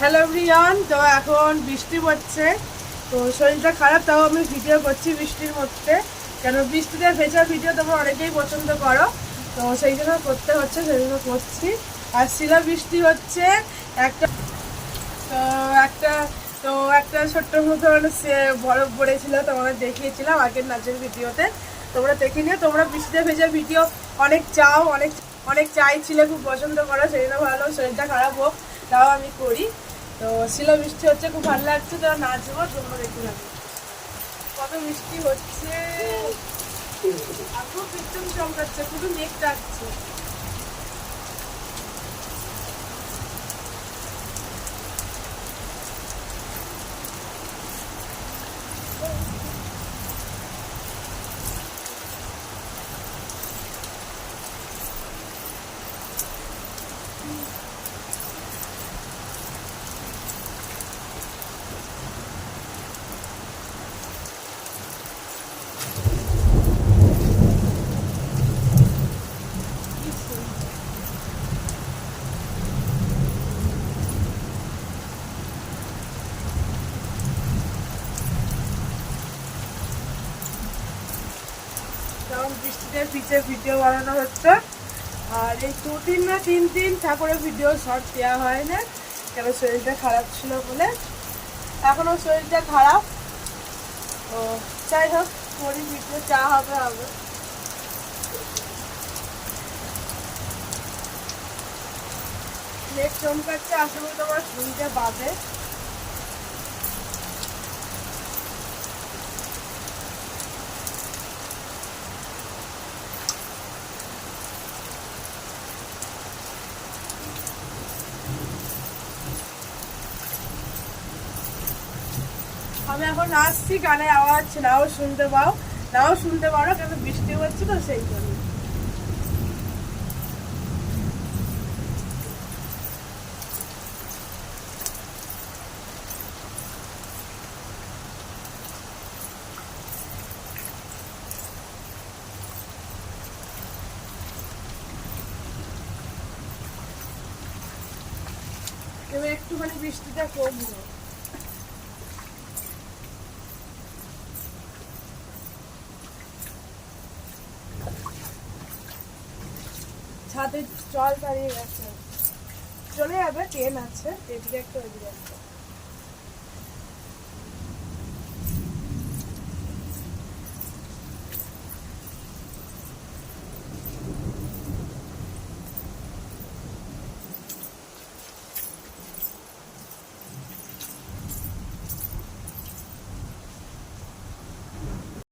Hello everyone তো এখন বৃষ্টি পড়ছে। তো শরীরটা খারাপ, তাও আমি ভিডিও করছি বৃষ্টির মধ্যে। কেন, বৃষ্টিতে ভেজা ভিডিও তোমরা অনেকেই পছন্দ করো। তো সেই জন্য করতে হচ্ছে, সেই জন্য করছি। আর শিলা বৃষ্টি হচ্ছে, একটা তো একটা তো একটা ছোট্ট মতন সে বরফ পড়েছিল তোমাদের দেখিয়েছিলাম আগের নাচের ভিডিওতে। তোমরা দেখে নিও, তোমরা বৃষ্টিতে ভেজা ভিডিও অনেক চাও, অনেক অনেক চাইছিলে, খুব পছন্দ করা সেই জন্য ভালো, শরীরটা খারাপ হোক, তাও আমি করি। তো শিলা বৃষ্টি হচ্ছে, খুব ভালো লাগছে, তো নাচবো তোমরা দেখতে লাগবে কত বৃষ্টি হচ্ছে। আর খুব চমকাচ্ছে শুধু মেঘ ডাকছে। বৃষ্টিতে পিছে ভিডিও বানানো হচ্ছে। আর এই দু তিন না, তিন দিন ঠাকুরের ভিডিও শর্ট দেওয়া হয় না, কেন শরীরটা খারাপ ছিল বলে। এখনও শরীরটা খারাপ। তো যাই হোক করি ভিডিও চা হবে হবে। নেট চমকাচ্ছে আসলে তোমার শরীরটা পাবে। আমি এখন আসছি, গানে আওয়াজ নাও শুনতে পাও। নাও শুনতে পারো, কেন বৃষ্টি হচ্ছে তো সেই জন্য। এবার একটুখানি বৃষ্টিটা কমলো। ছাদে জল দাঁড়িয়ে গেছে। চলে যাবে ট্রেন আছে এদিকে একটা ওইদিকে